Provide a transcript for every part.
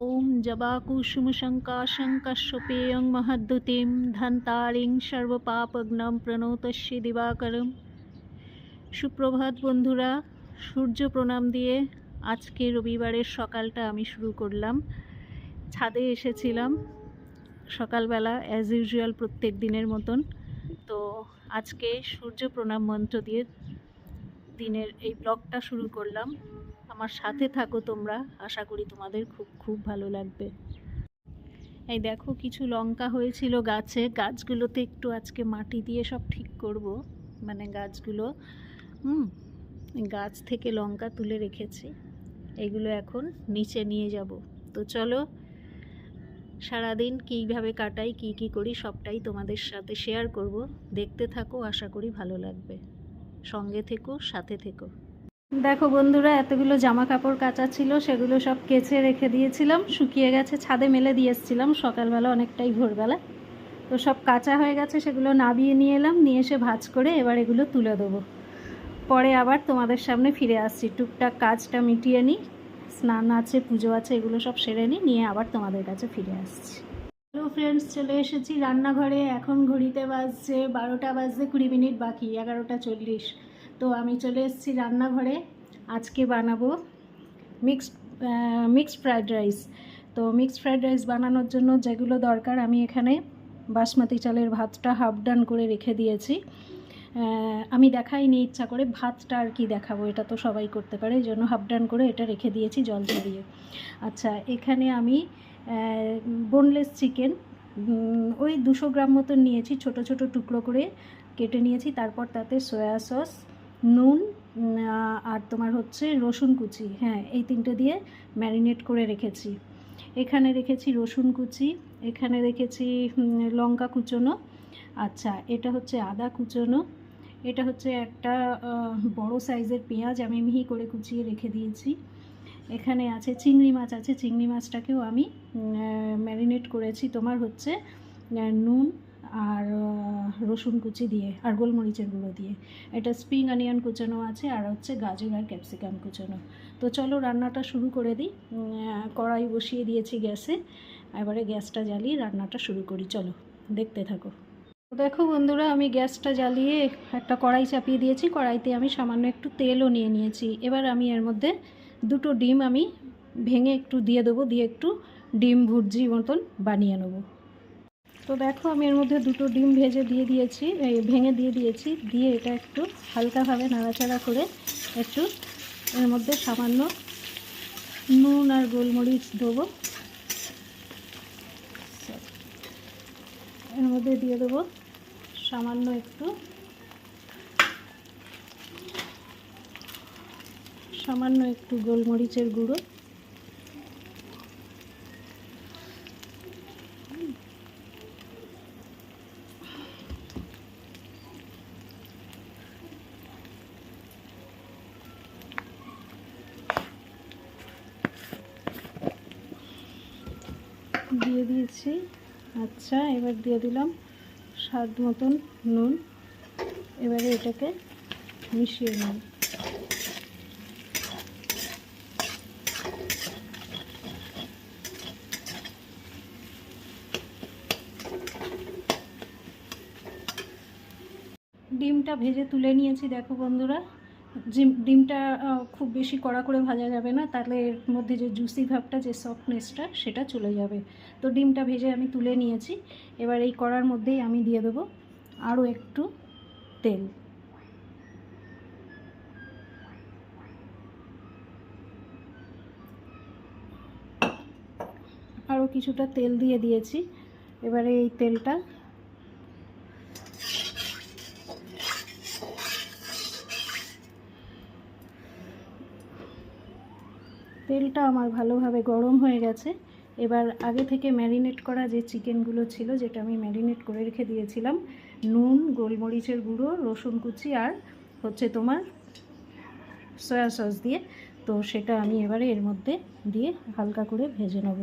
ॐ जबाकुसुमशङ्काशं कश्यपेयं महद्युतिं धन्तारिं সর্বপাপগ্নম প্রণতস্যি দিবাকরম সুপ্রভাত বন্ধুরা সূর্য প্রণাম দিয়ে আজকে রবিবারের সকালটা আমি শুরু করলাম ছাদে এসেছিলাম সকালবেলা অ্যাজ ইউজুয়াল প্রত্যেক দিনের মতন তো আজকে সূর্য প্রণাম মন্ত্র দিয়ে দিনের এই ব্লগটা শুরু করলাম আমার সাথে থাকো তোমরা। আশা করি তোমাদের খুব খুব ভালো লাগবে। এই দেখো, কিছু লঙ্কা হয়েছিল গাছে। গাছগুলোতে একটু আজকে মাটি দিয়ে সব ঠিক করব। মানে গাছগুলো, হুম, গাছ থেকে লঙ্কা তুলে রেখেছি। এগুলো এখন নিচে নিয়ে যাব। তো চলো, সারাদিন কীভাবে কাটাই, কী কী করি, সবটাই তোমাদের সাথে শেয়ার করব। দেখতে থাকো, আশা করি ভালো লাগবে। সঙ্গে থেকো, সাথে থেকো। দেখো বন্ধুরা, এতগুলো জামা কাপড় কাচা ছিল, সেগুলো সব কেচে রেখে দিয়েছিলাম। শুকিয়ে গেছে, ছাদে মেলে দিয়ে এসেছিলাম, সকালবেলা অনেকটাই ভোরবেলা। তো সব কাঁচা হয়ে গেছে, সেগুলো নাবিয়ে নিয়ে এলাম, নিয়ে এসে ভাজ করে এবার এগুলো তুলে দেবো। পরে আবার তোমাদের সামনে ফিরে আসছি। টুকটাক কাজটা মিটিয়ে নিই, স্নান আছে, পুজো আছে, এগুলো সব সেরে নিই, নিয়ে আবার তোমাদের কাছে ফিরে আসছি। হ্যালো ফ্রেন্ডস চলে এসেছি রান্নাঘরে। এখন ঘড়িতে বাজছে বারোটা বাজছে কুড়ি মিনিট বাকি, এগারোটা চল্লিশ। তো আমি চলে এসেছি রান্নাঘরে। আজকে বানাবো মিক্সড মিক্সড ফ্রায়েড রাইস তো মিক্সড ফ্রায়েড রাইস বানানোর জন্য যেগুলো দরকার, আমি এখানে বাসমতি চালের ভাতটা হাফ ডান করে রেখে দিয়েছি। আমি দেখাইনি ইচ্ছা করে, ভাতটা আর কি দেখাবো, এটা তো সবাই করতে পারে, এই জন্য হাফ ডান করে এটা রেখে দিয়েছি জল ঝরিয়ে। আচ্ছা এখানে আমি বোনলেস চিকেন ওই দুশো গ্রাম মতন নিয়েছি, ছোট ছোট টুকরো করে কেটে নিয়েছি, তারপর তাতে সয়া সস নুন আর তোমার হচ্ছে রসুন কুচি। হ্যাঁ এই তিনটে দিয়ে ম্যারিনেট করে রেখেছি। এখানে রেখেছি রসুন কুচি, এখানে রেখেছি লঙ্কা কুচোনো। আচ্ছা এটা হচ্ছে আদা কুচোনো। এটা হচ্ছে একটা বড় সাইজের পেঁয়াজ আমি মিহি করে কুচিয়ে রেখে দিয়েছি। এখানে আছে চিংড়ি মাছ, আছে চিংড়ি মাছটাকেও আমি ম্যারিনেট করেছি। তোমার হচ্ছে নুন আর রসুন কুচি দিয়ে আর গোলমরিচের গুঁড়ো দিয়ে। এটা স্প্রিং অনিয়ন কুচানো আছে আর হচ্ছে গাজর আর ক্যাপসিকাম কুচানো। তো চলো রান্নাটা শুরু করে দিই। কড়াই বসিয়ে দিয়েছি গ্যাসে। এবারে গ্যাসটা জ্বালিয়ে রান্নাটা শুরু করি। চলো, দেখতে থাকো। দেখো বন্ধুরা, আমি গ্যাসটা জ্বালিয়ে একটা কড়াই চাপিয়ে দিয়েছি। কড়াইতে আমি সামান্য একটু তেলও নিয়ে নিয়েছি। এবার আমি এর মধ্যে দুটো ডিম আমি ভেঙে একটু দিয়ে দেবো। দিয়ে একটু ডিম ভুর্জি মতন বানিয়ে নেব। তো দেখো আমি এর মধ্যে দুটো ডিম ভেজে দিয়ে দিয়েছি ভেঙে দিয়ে দিয়েছি, দিয়ে এটা একটু হালকাভাবে নাড়াচাড়া করে একটু এর মধ্যে সামান্য নুন আর গোলমরিচ দেবো। এর মধ্যে দিয়ে দেবো সামান্য একটু সামান্য একটু গোলমরিচের গুঁড়ো। দিয়ে দিয়েছি। আচ্ছা এবার দিয়ে দিলাম স্বাদ মতন নুন। এবারে এটাকে মিশিয়ে নিন ডিমটা ভেজে তুলে নিয়েছি, দেখো বন্ধুরা। ডিমটা খুব বেশি কড়া করে ভাজা যাবে না, তাহলে এর মধ্যে যে জুসি ভাবটা, যে সফটনেসটা সেটা চলে যাবে। তো ডিমটা ভেজে আমি তুলে নিয়েছি। এবার এই কড়ার মধ্যেই আমি দিয়ে দেবো আরও একটু তেল। আরও কিছুটা তেল দিয়ে দিয়েছি। এবারে এই তেলটা তেলটা আমার ভালোভাবে গরম হয়ে গেছে। এবার আগে থেকে ম্যারিনেট করা যে চিকেনগুলো ছিল, যেটা আমি ম্যারিনেট করে রেখে দিয়েছিলাম, নুন, গোলমরিচের গুঁড়ো, রসুন কুচি আর হচ্ছে তোমার সয়া সস দিয়ে। তো সেটা আমি এবারে এর মধ্যে দিয়ে হালকা করে ভেজে নেব।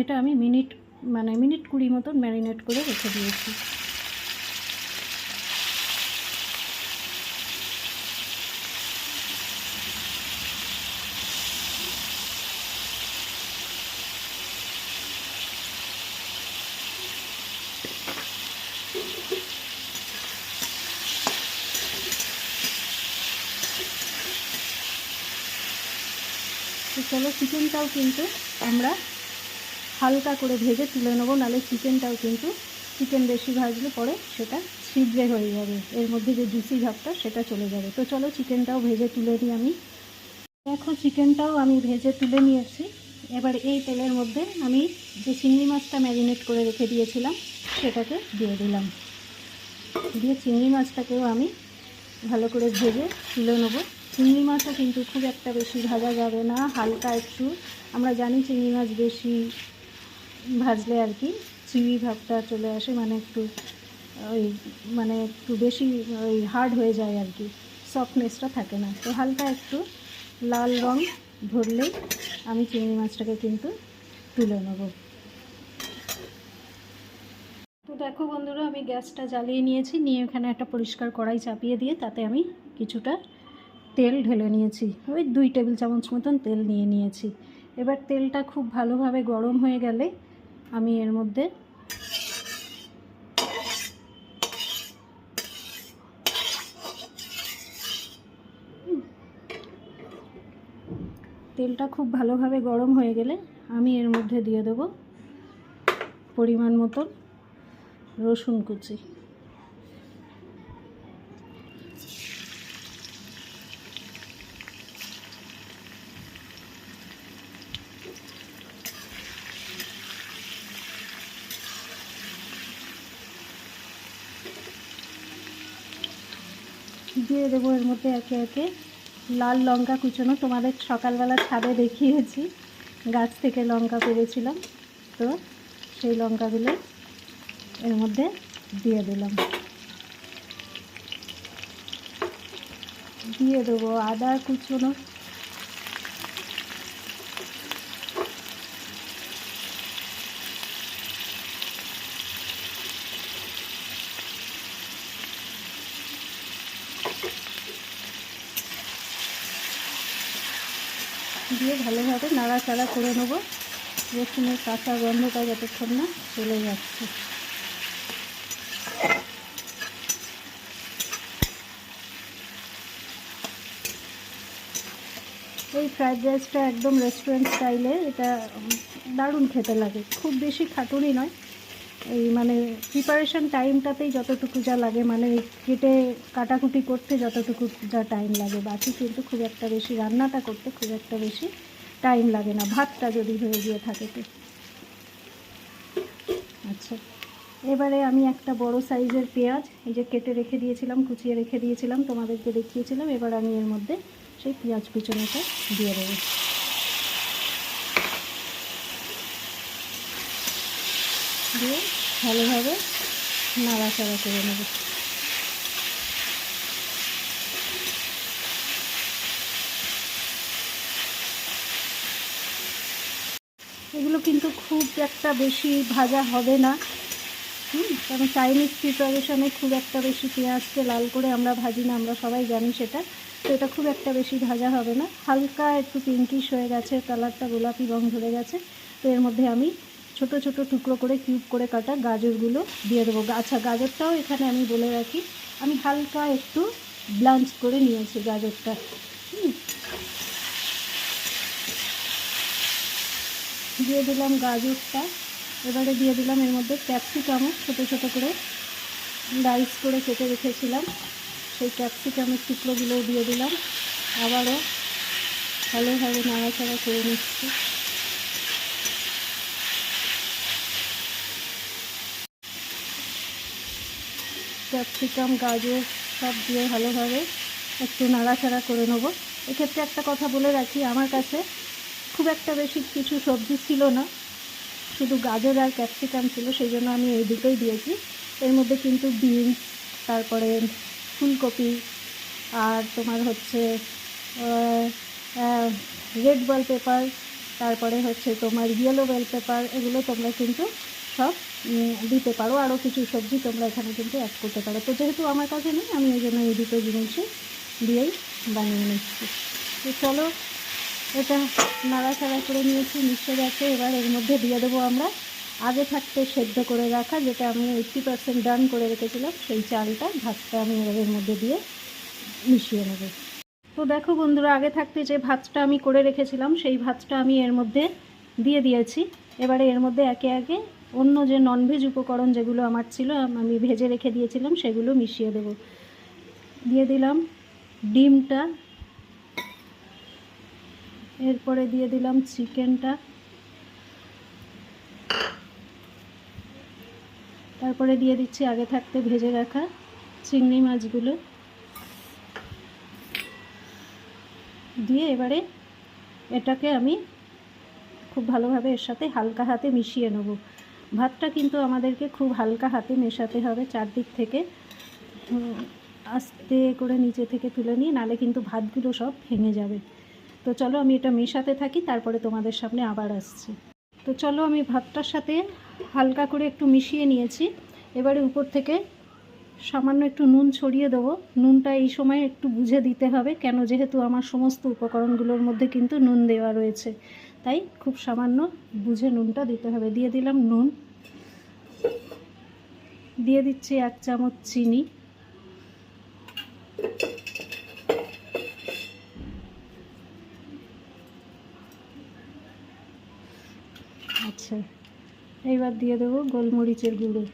এটা আমি মিনিট মানে মিনিট কুড়ি মতন ম্যারিনেট করে রেখে দিয়েছি। চলো চিকেনটাও কিন্তু আমরা হালকা করে ভেজে তুলে নেব নাহলে চিকেনটাও কিন্তু চিকেন বেশি ভাজলে পরে সেটা ছিদ্রে হয়ে যাবে। এর মধ্যে যে জুসি ভাবটা সেটা চলে যাবে। তো চলো চিকেনটাও ভেজে তুলে দিই আমি। দেখো চিকেনটাও আমি ভেজে তুলে নিয়েছি। এবার এই তেলের মধ্যে আমি যে চিংড়ি মাছটা ম্যারিনেট করে রেখে দিয়েছিলাম, সেটাকে দিয়ে দিলাম। দিয়ে চিংড়ি মাছটাকেও আমি ভালো করে ভেজে তুলে নেব। চিংড়ি মাছও কিন্তু খুব একটা বেশি ভাজা যাবে না, হালকা একটু। আমরা জানি চিংড়ি মাছ বেশি ভাজলে আর কি চিংড়ি ভাবটা চলে আসে মানে একটু ওই মানে একটু বেশি ওই হার্ড হয়ে যায় আর কি সফটনেসটা থাকে না। তো হালকা একটু লাল রং ধরলেই আমি চিংড়ি মাছটাকে কিন্তু তুলে নেব। তো দেখো বন্ধুরা, আমি গ্যাসটা জ্বালিয়ে নিয়েছি, নিয়ে এখানে একটা পরিষ্কার কড়াই চাপিয়ে দিয়ে তাতে আমি কিছুটা তেল ঢেলে নিয়েছি। ওই দুই টেবিল চামচ মতন তেল নিয়ে নিয়েছি। এবার তেলটা খুব ভালোভাবে গরম হয়ে গেলে আমি এর মধ্যে তেলটা খুব ভালোভাবে গরম হয়ে গেলে আমি এর মধ্যে দিয়ে দেবো পরিমাণ মতন রসুন কুচি। দিয়ে দেবো এর মধ্যে একে একে। লাল লঙ্কা কুচোনো, তোমাদের সকালবেলা ছাদে দেখিয়েছি। গাছ থেকে লঙ্কা পেরেছিলাম, তো সেই লঙ্কাগুলো এর মধ্যে দিয়ে দিলাম। দিয়ে দেবো আদা কুচোনো দিয়ে ভালোভাবে নাড়াচাড়া করে নেব। রসুনের কাঁচা গন্ধটা যতক্ষণ না চলে যাচ্ছে। এই ফ্রায়েড রাইসটা একদম রেস্টুরেন্ট স্টাইলে এটা দারুণ খেতে লাগে। খুব বেশি খাটুনি নয়। এই মানে প্রিপারেশন টাইমটাতেই যতটুকু যা লাগে মানে কেটে কাটাকুটি করতে যতটুকু যা টাইম লাগে। বাকি কিন্তু খুব একটা বেশি, রান্নাটা করতে খুব একটা বেশি টাইম লাগে না। ভাতটা যদি হয়ে গিয়ে থাকে তো। আচ্ছা। এবারে আমি একটা বড় সাইজের পেঁয়াজ, এই যে কেটে রেখে দিয়েছিলাম, কুচিয়ে রেখে দিয়েছিলাম, তোমাদেরকে দেখিয়েছিলাম। এবার আমি এর মধ্যে সেই পেঁয়াজ কুচনোটা দিয়ে দেবো। দিয়ে ভালোভাবে নাড়াচাড়া করে নেব। এগুলো কিন্তু খুব একটা বেশি ভাজা হবে না। হুম, কারণ চাইনিজ প্রিপারেশনে খুব একটা বেশি পেঁয়াজকে লাল করে আমরা ভাজি না, আমরা সবাই জানি সেটা। তো এটা খুব একটা বেশি ভাজা হবে না। হালকা একটু পিঙ্কিশ হয়ে গেছে কালারটা গোলাপি রং ধরে গেছে। তো এর মধ্যে আমি ছোট ছোট টুকরো করে কিউব করে কাটা গাজরগুলো দিয়ে দেবো। আচ্ছা গাজরটাও এখানে আমি বলে রাখি, আমি হালকা একটু ব্লাঞ্চ করে নিয়েছি গাজরটা। দিয়ে দিলাম গাজরটা। এবারে দিয়ে দিলাম এর মধ্যে ক্যাপসিকামও ছোটো ছোটো করে ডাইস করে কেটে রেখেছিলাম। সেই ক্যাপসিকামের টুকরোগুলোও দিয়ে দিলাম। আবারও ভালোভাবে নাড়াচাড়া করে নিচ্ছি। ক্যাপসিকাম, গাজর সব দিয়ে ভালোভাবে একটু নাড়াচাড়া করে নেব। এক্ষেত্রে একটা কথা বলে রাখি, আমার কাছে খুব একটা বেশি কিছু সবজি ছিল না, শুধু গাজর আর ক্যাপসিকাম ছিল, সেই জন্য আমি এই দুটোই দিয়েছি। এর মধ্যে কিন্তু বিনস, তারপরে ফুলকপি আর তোমার হচ্ছে রেড বেল পেপার, তারপরে হচ্ছে তোমার ইয়েলো বেল পেপার, এগুলো তোমরা কিন্তু সব দিতে পারো। আরও কিছু সবজি তোমরা এখানে কিন্তু অ্যাড করতে পারো। তো যেহেতু আমার কাছে নেই, আমি এই জন্য এই দুটো জিনিসই দিয়েই বানিয়ে নিচ্ছি। তো চলো, এটা নাড়া নাড়াচাড়া করে নিয়েছি মিশে গেছে এবার এর মধ্যে দিয়ে দেবো আমরা আগে থাকতে সেদ্ধ করে রাখা, যেটা আমি এইটটি পার্সেন্ট ডান করে রেখেছিলাম, সেই চালটা, ভাতটা আমি এর মধ্যে দিয়ে মিশিয়ে নেব। তো দেখো বন্ধুরা, আগে থাকতে যে ভাতটা আমি করে রেখেছিলাম, সেই ভাতটা আমি এর মধ্যে দিয়ে দিয়েছি। এবারে এর মধ্যে একে একে অন্য যে ননভেজ উপকরণ যেগুলো আমার ছিল, আমি ভেজে রেখে দিয়েছিলাম, সেগুলো মিশিয়ে দেব। দিয়ে দিলাম ডিমটা। এরপরে দিয়ে দিলাম চিকেনটা। তারপরে দিয়ে দিচ্ছি আগে থাকতে ভেজে রাখা চিংড়ি মাছগুলো। দিয়ে এবারে এটাকে আমি খুব ভালোভাবে এর সাথে হালকা হাতে মিশিয়ে নেব। ভাতটা কিন্তু আমাদেরকে খুব হালকা হাতে মেশাতে হবে চারদিক থেকে। আস্তে করে নিচে থেকে তুলে নিয়ে, নালে কিন্তু ভাতগুলো সব ভেঙে যাবে। তো চলো আমি এটা মেশাতে থাকি, তারপরে তোমাদের সামনে আবার আসছি। তো চলো আমি ভাতটার সাথে হালকা করে একটু মিশিয়ে নিয়েছি। এবারে উপর থেকে সামান্য একটু নুন ছড়িয়ে দেবো। নুনটা এই সময় একটু বুঝে দিতে হবে, কেন যেহেতু আমার সমস্ত উপকরণগুলোর মধ্যে কিন্তু নুন দেওয়া রয়েছে। তাই খুব সামান্য বুঝে নুনটা দিতে হবে। দিয়ে দিলাম নুন। দিয়ে দিচ্ছি এক চামচ চিনি। আচ্ছা এইবার দিয়ে দেবো গোলমরিচের গুঁড়ো।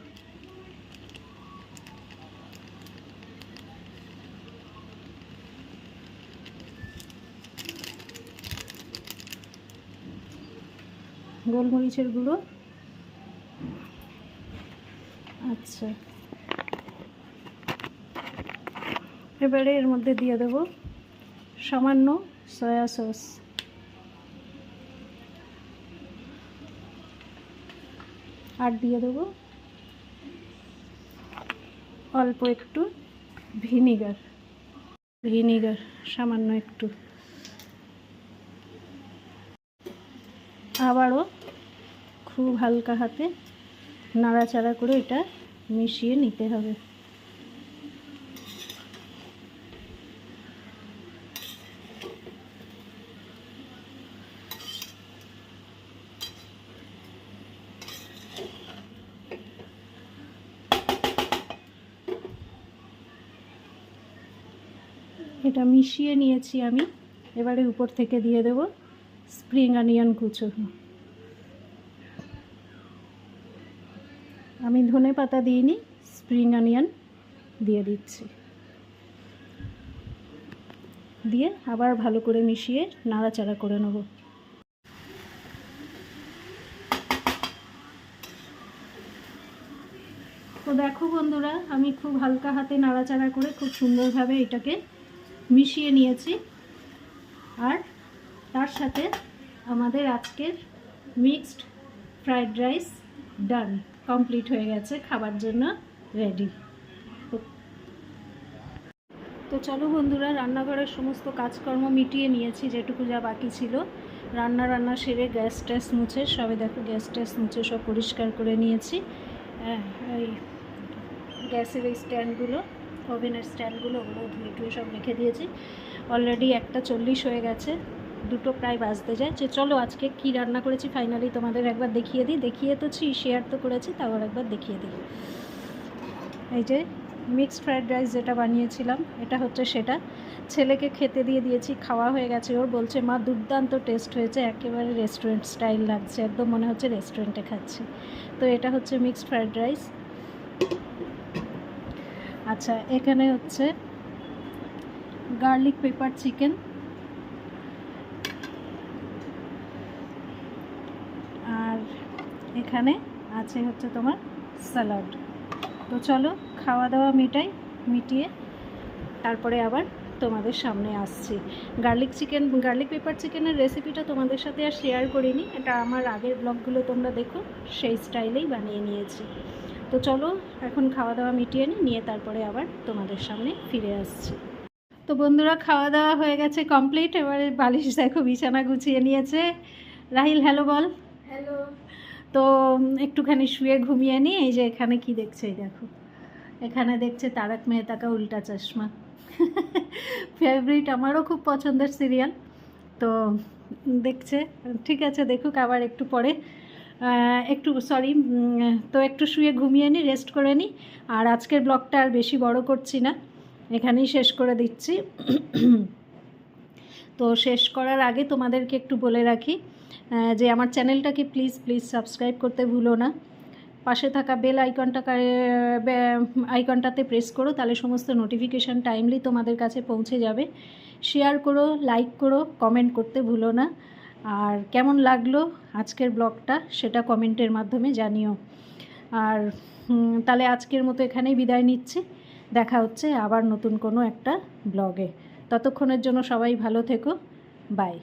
গোলমরিচের গুঁড়ো। আচ্ছা। এবারে এর মধ্যে দিয়ে দেবো সামান্য সয়া সস। আর দিয়ে দেবো অল্প একটু ভিনিগার। ভিনিগার, সামান্য একটু। আবারও খুব হালকা হাতে নাড়াচাড়া করে এটা মিশিয়ে নিতে হবে। এটা মিশিয়ে নিয়েছি আমি। এবারে উপর থেকে দিয়ে দেব স্প্রিং অনিয়ন কুচো আমি ধনে পাতা দিইনি স্প্রিং অনিয়ন দিয়ে দিচ্ছি। দিয়ে আবার ভালো করে মিশিয়ে নাড়াচাড়া করে নেব। তো দেখো বন্ধুরা, আমি খুব হালকা হাতে নাড়াচাড়া করে খুব সুন্দরভাবে এটাকে মিশিয়ে নিয়েছি। আর তার সাথে আমাদের আজকের mixed fried rice done complete হয়ে গেছে খাবার জন্য রেডি। তো চলো বন্ধুরা রান্নাঘরের সমস্ত কাজকর্ম মিটিয়ে নিয়েছি যেটুকু যা বাকি ছিল। রান্না রান্না সেরে গ্যাস ট্যাস মুছে সবে দেখো গ্যাস ট্যাস মুছে সব পরিষ্কার করে নিয়েছি। হ্যাঁ, এই গ্যাসের এই স্ট্যান্ডগুলো ওভেনের স্ট্যান্ডগুলো ওগুলো ধুয়ে টুয়ে সব রেখে দিয়েছি। অলরেডি একটা চল্লিশ হয়ে গেছে। দুটো প্রায় বাজতে যায়। যে চলো আজকে কি রান্না করেছি ফাইনালি তোমাদের একবার দেখিয়ে দিই। দেখিয়ে তো ছি শেয়ার তো করেছি, তাও একবার দেখিয়ে দিই। এই যে মিক্সড ফ্রায়েড রাইস যেটা বানিয়েছিলাম, এটা হচ্ছে সেটা। ছেলেকে খেতে দিয়ে দিয়েছি, খাওয়া হয়ে গেছে। ওর বলছে, মা, দুর্দান্ত টেস্ট হয়েছে, একেবারে রেস্টুরেন্ট স্টাইল লাগছে, একদম মনে হচ্ছে রেস্টুরেন্টে খাচ্ছি। তো এটা হচ্ছে মিক্সড ফ্রায়েড রাইস আচ্ছা এখানে হচ্ছে গার্লিক পেপার চিকেন আর এখানে আছে হচ্ছে তোমার স্যালাড তো চলো খাওয়া দাওয়া মিটাই, মিটিয়ে তারপরে আবার তোমাদের সামনে আসছি। গার্লিক চিকেন, গার্লিক পেপার চিকেনের রেসিপিটা তোমাদের সাথে আর শেয়ার করিনি, এটা আমার আগের ব্লগগুলো তোমরা দেখো, সেই স্টাইলেই বানিয়ে নিয়েছি। তো চলো, এখন খাওয়া দাওয়া মিটিয়ে নিই, নিয়ে তারপরে আবার তোমাদের সামনে ফিরে আসছি। তো বন্ধুরা খাওয়া দাওয়া হয়ে গেছে কমপ্লিট, এবারে বালিশ দেখো বিছানা গুছিয়ে নিয়েছে। রাহিল হ্যালো বল। হ্যালো তো একটুখানি শুয়ে ঘুমিয়ে নিই এই যে এখানে কি দেখছে, এই দেখো। এখানে দেখছে তারক মেহতা কা উল্টা চশমা। ফেভারিট আমারও খুব পছন্দের সিরিয়াল তো দেখছে, ঠিক আছে, দেখুক আবার একটু পরে। একটু সরি তো একটু শুয়ে ঘুমিয়ে নিই রেস্ট করে নিই আর আজকের ব্লগটা আর বেশি বড় করছি না। এখানেই শেষ করে দিচ্ছি। তো শেষ করার আগে তোমাদেরকে একটু বলে রাখি যে আমার চ্যানেলটাকে প্লিজ প্লিজ সাবস্ক্রাইব করতে ভুলো না। পাশে থাকা বেল আইকনটা আইকনটাতে প্রেস করো, তাহলে সমস্ত নোটিফিকেশান টাইমলি তোমাদের কাছে পৌঁছে যাবে। শেয়ার করো লাইক করো কমেন্ট করতে ভুলো না। আর কেমন লাগল আজকের ব্লগটা সেটা কমেন্টের মাধ্যমে জানিও। আর তাহলে আজকের মতো এখানেই বিদায় নিচ্ছি। দেখা হচ্ছে আবার নতুন কোনো একটা ব্লগে ততক্ষণের জন্য সবাই ভালো থেকো। বাই